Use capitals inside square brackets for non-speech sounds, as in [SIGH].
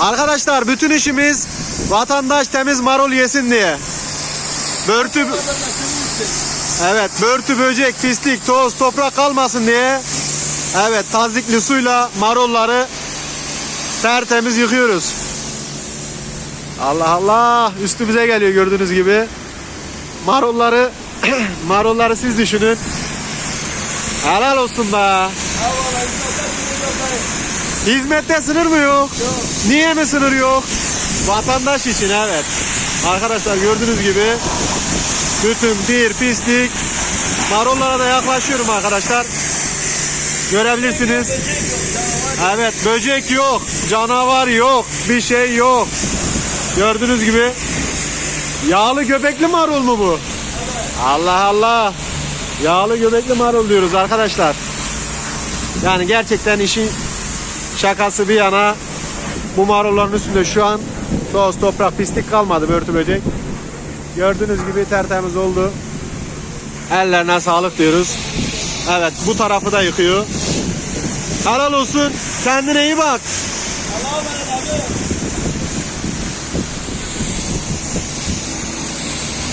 Arkadaşlar bütün işimiz vatandaş temiz marul yesin diye. Börtü Evet, börtü, böcek, pislik, toz, toprak kalmasın diye. Evet, tazikli suyla marulları tertemiz yıkıyoruz. Allah Allah, üstümüze geliyor gördüğünüz gibi. Marulları [CLEARS THROAT] marulları siz düşünün. Helal olsun be. Hizmette sınır mı yok? Niye mi sınır yok? Vatandaş için evet. Arkadaşlar gördüğünüz gibi bütün bir pislik marullara da yaklaşıyorum arkadaşlar. Görebilirsiniz. Evet böcek yok, canavar yok, bir şey yok. Gördüğünüz gibi yağlı göbekli marul mu bu? Allah Allah. Yağlı göbekli marul diyoruz arkadaşlar. Yani gerçekten işin şakası bir yana bu marulların üstünde şu an toz, toprak, pislik kalmadı börtü böcek. Gördüğünüz gibi tertemiz oldu. Ellerine sağlık diyoruz. Evet bu tarafı da yıkıyor. Helal olsun. Kendine iyi bak. Allah'a emanet abi.